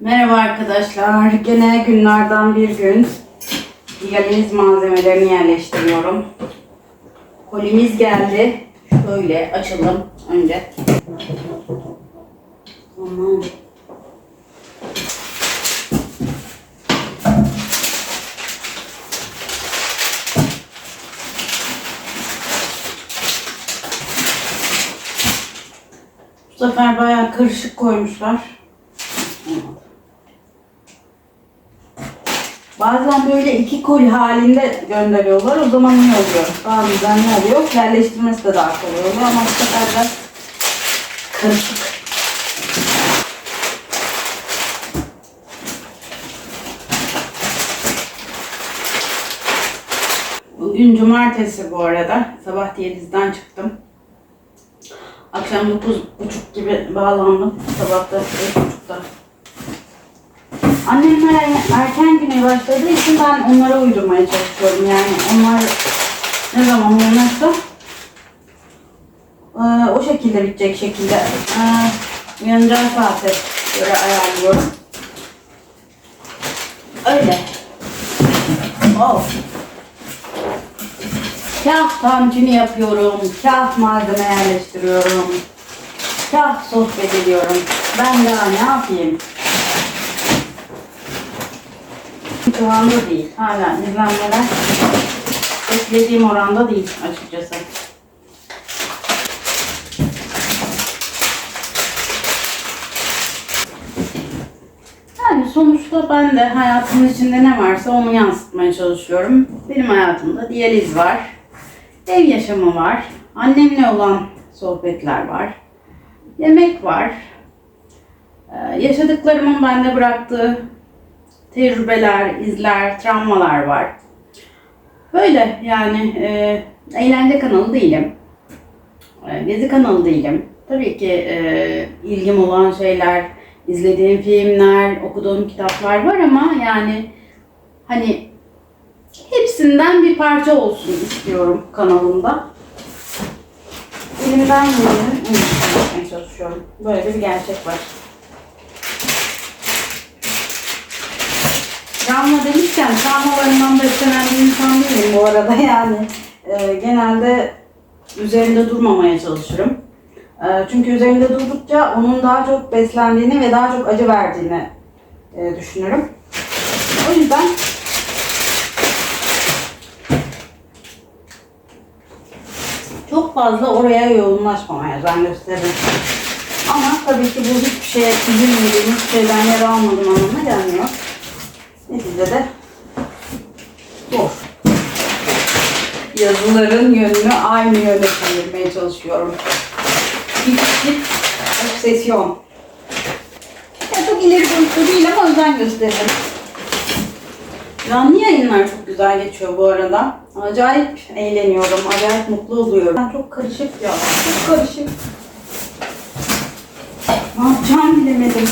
Merhaba arkadaşlar. Gene günlerden bir gün diyaliz malzemelerini yerleştiriyorum. Kolimiz geldi. Şöyle açalım önce. Aman. Bu sefer bayağı karışık koymuşlar. Bazen böyle iki kol halinde gönderiyorlar. O zaman iyi oluyor. Bazen ne oluyor? Yerleştirmesi de daha kolay oluyor ama bu sefer biraz karışık. Bugün cumartesi bu arada. Sabah diyalizden çıktım. Akşam 9.30 gibi bağlandım. Sabah da 5.30'da Annemler erken başladığı için ben onlara uydurmaya çalışıyorum. Yani onlar ne zaman uyanırsa e, o şekilde bitecek şekilde e, uyanacağı saate göre ayarlıyorum. Öyle. Oh. Kah tantuni yapıyorum, kah malzeme yerleştiriyorum, kah sohbet ediyorum. Ben daha ne yapayım? Kıvamda değil. Hala izlenmeler beklediğim oranda değil açıkçası. Yani sonuçta ben de hayatımın içinde ne varsa onu yansıtmaya çalışıyorum. Benim hayatımda diyaliz var. Ev yaşamı var. Annemle olan sohbetler var. Yemek var. Ee, yaşadıklarımın bende bıraktığı tecrübeler, izler, travmalar var. Böyle yani e, eğlence kanalı değilim. E, gezi kanalı değilim. Tabii ki e, ilgim olan şeyler, izlediğim filmler, okuduğum kitaplar var ama yani hani hepsinden bir parça olsun istiyorum kanalımda. Elimden gelenin en iyisini yapmaya çalışıyorum. Böyle bir gerçek var. Travma demişken travmalarından beslenen bir insan değilim bu arada yani. E, genelde üzerinde durmamaya çalışırım. E, çünkü üzerinde durdukça onun daha çok beslendiğini ve daha çok acı verdiğini e, düşünürüm. O yüzden çok fazla oraya yoğunlaşmamaya özen gösteririm. Ama tabii ki bu hiçbir şeye üzülmediğim, hiçbir şeyden yer almadığım anlamına gelmiyor. Yazıların yönünü aynı yöne çevirmeye çalışıyorum. Bir tip obsesyon. Ya çok ileri boyutlu değil ama özen gösteririm. Canlı yayınlar çok güzel geçiyor bu arada. Acayip eğleniyorum, acayip mutlu oluyorum. Ben çok karışık ya, çok karışık. Ne yapacağımı bilemedim.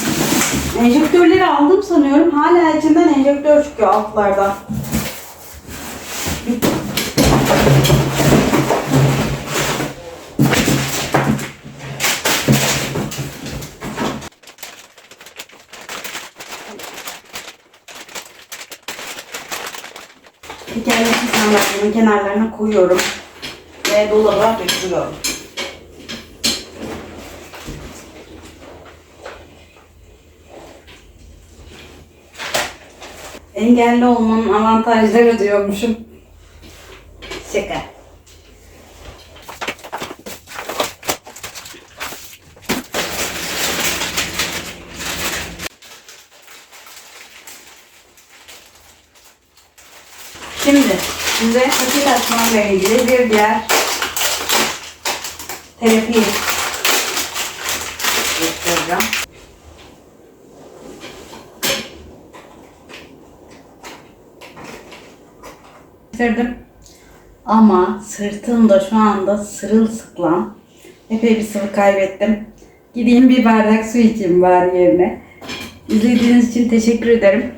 Enjektörleri aldım sanıyorum. Hala içinden enjektör çıkıyor altlardan. Tekerlekli sandalyenin kenarlarına koyuyorum. Ve dolaba götürüyorum. Engelli olmanın avantajları diyormuşum. Şaka. Şimdi size paket açmayla ilgili bir diğer terapi göstereceğim. Bitirdim. Ama sırtımda şu anda sırılsıklam. Epey bir sıvı kaybettim. Gideyim bir bardak su içeyim bari yerine. İzlediğiniz için teşekkür ederim.